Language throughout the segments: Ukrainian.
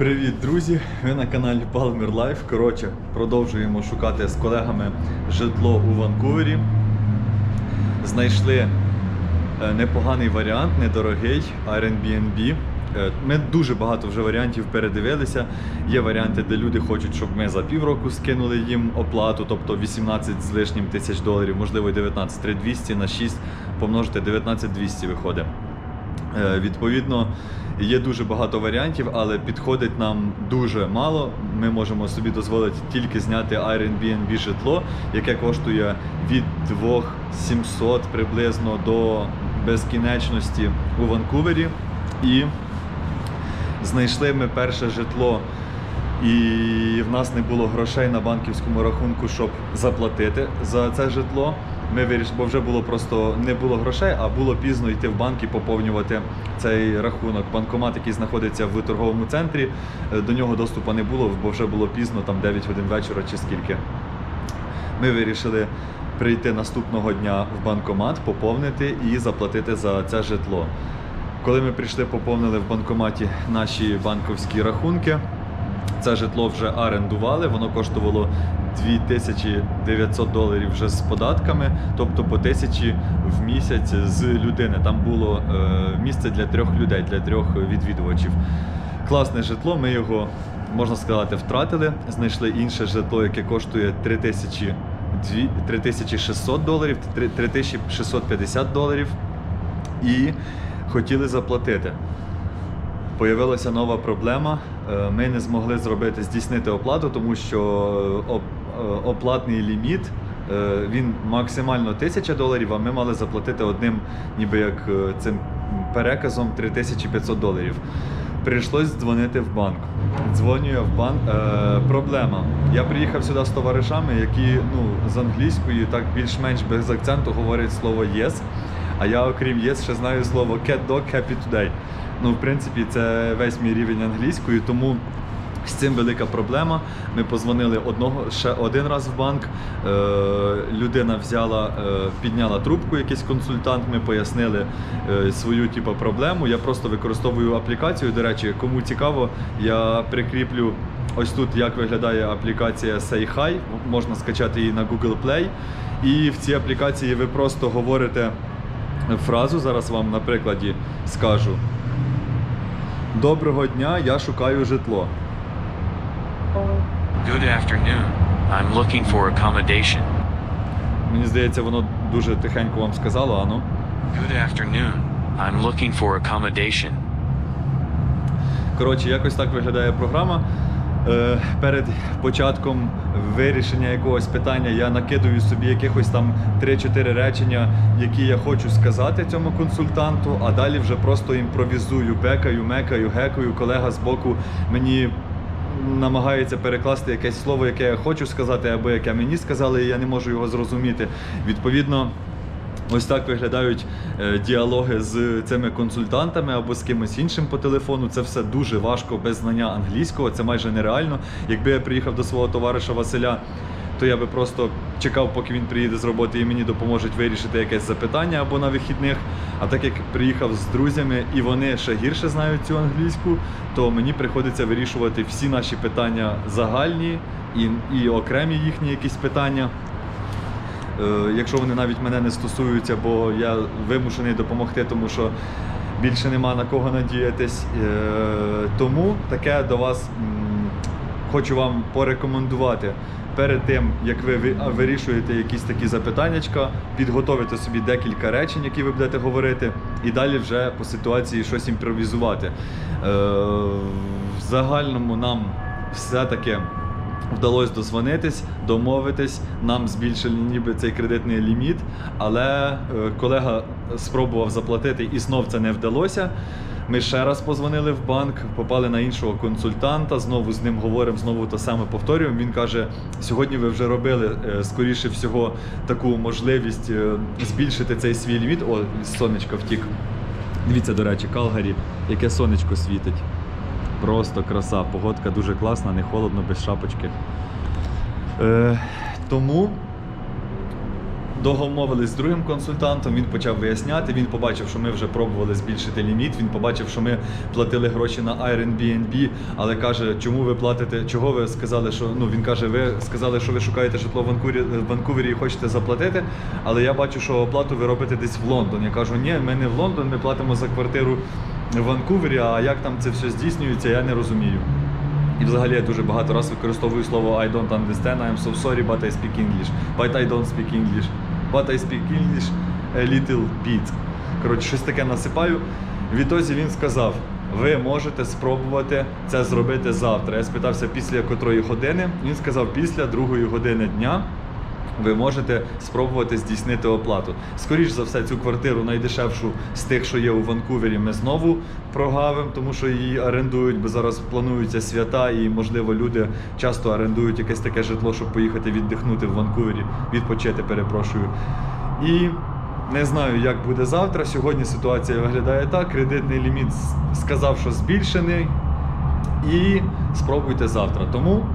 Привіт, друзі! Ви на каналі Palmer Life. Коротше, продовжуємо шукати з колегами житло у Ванкувері. Знайшли е, непоганий варіант, недорогий Airbnb. Е, Ми дуже багато вже варіантів передивилися. Є варіанти, де люди хочуть, щоб ми за півроку скинули їм оплату, тобто 18 з лишнім тисяч доларів, можливо, і 19 3200 на 6 помножити 19 200 виходить. Е, Відповідно, є дуже багато варіантів, але підходить нам дуже мало. Ми можемо собі дозволити тільки зняти Airbnb житло, яке коштує від 2700 приблизно до безкінечності у Ванкувері. І знайшли ми перше житло. І в нас не було грошей на банківському рахунку, щоб заплатити за це житло. Ми вирішили, бо вже було просто не було грошей, а було пізно йти в банк і поповнювати цей рахунок. Банкомат, який знаходиться в торговому центрі, е, до нього доступу не було, бо вже було пізно, там 9 годин вечора чи скільки. Ми вирішили прийти наступного дня в банкомат, поповнити і заплатити за це житло. Коли ми прийшли, поповнили в банкоматі наші банківські рахунки. Це житло вже орендували, воно коштувало 2900 доларів вже з податками, тобто по тисячі в місяць з людини. Там було е, місце для трьох людей, для трьох відвідувачів. Класне житло, ми його, можна сказати, втратили. Знайшли інше житло, яке коштує 3000, 3600 доларів, 3650 доларів. І хотіли заплатити. Появилася нова проблема. Е, Ми не змогли зробити здійснити оплату, тому що е, оплатний ліміт е, він максимально 1000 доларів, а ми мали заплатити одним, ніби як е, цим переказом 3500 доларів. Прийшлось дзвонити в банк. Дзвоню я в банк. Е, проблема. Я приїхав сюди з товаришами, які ну, з англійської так більш-менш без акценту говорять слово yes. А я, окрім yes, ще знаю слово cat dog happy today. Ну, в принципі, це весь мій рівень англійської, тому з цим велика проблема. Ми позвонили одного ще один раз в банк. Е, людина взяла, е, підняла трубку, якийсь консультант. Ми пояснили е, свою типу, проблему. Я просто використовую аплікацію. До речі, кому цікаво, я прикріплю. Ось тут як виглядає аплікація Say Hi, можна скачати її на Google Play. І в цій аплікації ви просто говорите фразу. Зараз вам на прикладі скажу. Доброго дня, я шукаю житло. Good afternoon. I'm looking for accommodation. Мені здається, воно дуже тихенько вам сказало, а ну. Good afternoon. I'm looking for accommodation. Коротше, якось так виглядає програма. Е, перед початком вирішення якогось питання я накидую собі якихось там 3-4 речення, які я хочу сказати цьому консультанту, а далі вже просто імпровізую, бекаю, мекаю, гекаю. Колега з боку мені намагається перекласти якесь слово, яке я хочу сказати, або яке мені сказали, і я не можу його зрозуміти. Відповідно. Ось так виглядають е, діалоги з цими консультантами або з кимось іншим по телефону. Це все дуже важко без знання англійського, це майже нереально. Якби я приїхав до свого товариша Василя, то я би просто чекав, поки він приїде з роботи і мені допоможуть вирішити якесь запитання або на вихідних. А так як приїхав з друзями і вони ще гірше знають цю англійську, то мені приходиться вирішувати всі наші питання загальні і, і окремі їхні якісь питання. Е, якщо вони навіть мене не стосуються, бо я вимушений допомогти, тому що більше нема на кого надіятись. Е, Тому таке до вас хочу вам порекомендувати. Перед тим, як ви ви- вирішуєте якісь такі запитаннячка, підготовити собі декілька речень, які ви будете говорити, і далі вже по ситуації щось імпровізувати. Е, В загальному нам все-таки Вдалося дозвонитись, домовитись. Нам збільшили ніби цей кредитний ліміт, але е, колега спробував заплатити і знов це не вдалося. Ми ще раз позвонили в банк, попали на іншого консультанта. Знову з ним говоримо, знову те саме повторюємо. Він каже: сьогодні ви вже робили е, скоріше всього таку можливість е, збільшити цей свій ліміт. О, сонечко втік. Дивіться, до речі, Калгарі, яке сонечко світить. Просто краса, погодка дуже класна, не холодно, без шапочки. Е, тому довго мовились з другим консультантом, він почав виясняти, він побачив, що ми вже пробували збільшити ліміт, він побачив, що ми платили гроші на Airbnb, але каже, чому ви платите, чого ви сказали, що ну він каже, ви сказали, що ви шукаєте житло в Ванкувері, в Ванкувері і хочете заплатити, але я бачу, що оплату ви робите десь в Лондон. Я кажу, ні, ми не в Лондон, ми платимо за квартиру в Ванкувері, а як там це все здійснюється, я не розумію. І взагалі я дуже багато раз використовую слово I don't understand, I'm so sorry, but I speak English. But I don't speak English. But I speak English a little bit. Коротше, щось таке насипаю. Відтоді він сказав: ви можете спробувати це зробити завтра. Я спитався після котрої години. Він сказав після другої години дня ви можете спробувати здійснити оплату. Скоріш за все, цю квартиру найдешевшу з тих, що є у Ванкувері, ми знову прогавимо, тому що її орендують, бо зараз плануються свята, і можливо люди часто орендують якесь таке житло, щоб поїхати віддихнути в Ванкувері, відпочити, перепрошую. І не знаю, як буде завтра. Сьогодні ситуація виглядає так. Кредитний ліміт сказав, що збільшений. І спробуйте завтра. Тому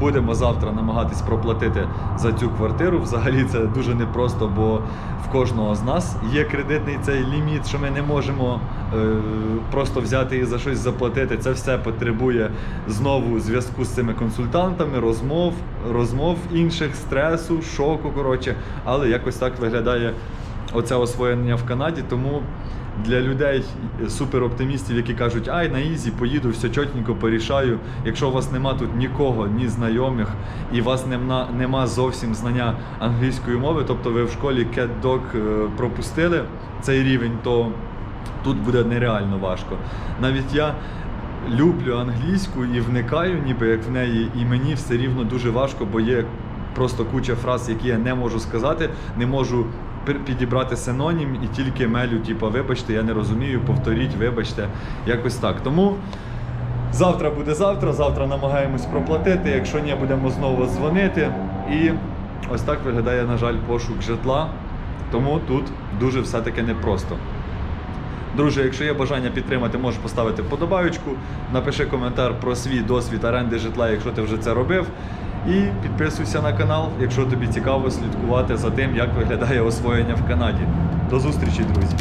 будемо завтра намагатись проплатити за цю квартиру. Взагалі це дуже непросто, бо в кожного з нас є кредитний цей ліміт, що ми не можемо е, просто взяти і за щось заплатити. Це все потребує знову зв'язку з цими консультантами, розмов, розмов інших, стресу, шоку. Коротше, але якось так виглядає оце освоєння в Канаді. Тому для людей супероптимістів, які кажуть, ай на ізі, поїду, все чотненько порішаю. Якщо у вас нема тут нікого, ні знайомих, і у вас нема, нема зовсім знання англійської мови, тобто ви в школі CatDog е, пропустили цей рівень, то тут буде нереально важко. Навіть я люблю англійську і вникаю, ніби як в неї, і мені все рівно дуже важко, бо є просто куча фраз, які я не можу сказати, не можу підібрати синонім і тільки мелю, типу, вибачте, я не розумію, повторіть, вибачте, якось так. Тому завтра буде завтра, завтра намагаємось проплатити. Якщо ні, будемо знову дзвонити. І ось так виглядає, на жаль, пошук житла. Тому тут дуже все-таки непросто. Друже, якщо є бажання підтримати, можеш поставити вподобаючку, напиши коментар про свій досвід оренди житла, якщо ти вже це робив. І підписуйся на канал, якщо тобі цікаво слідкувати за тим, як виглядає освоєння в Канаді. До зустрічі, друзі!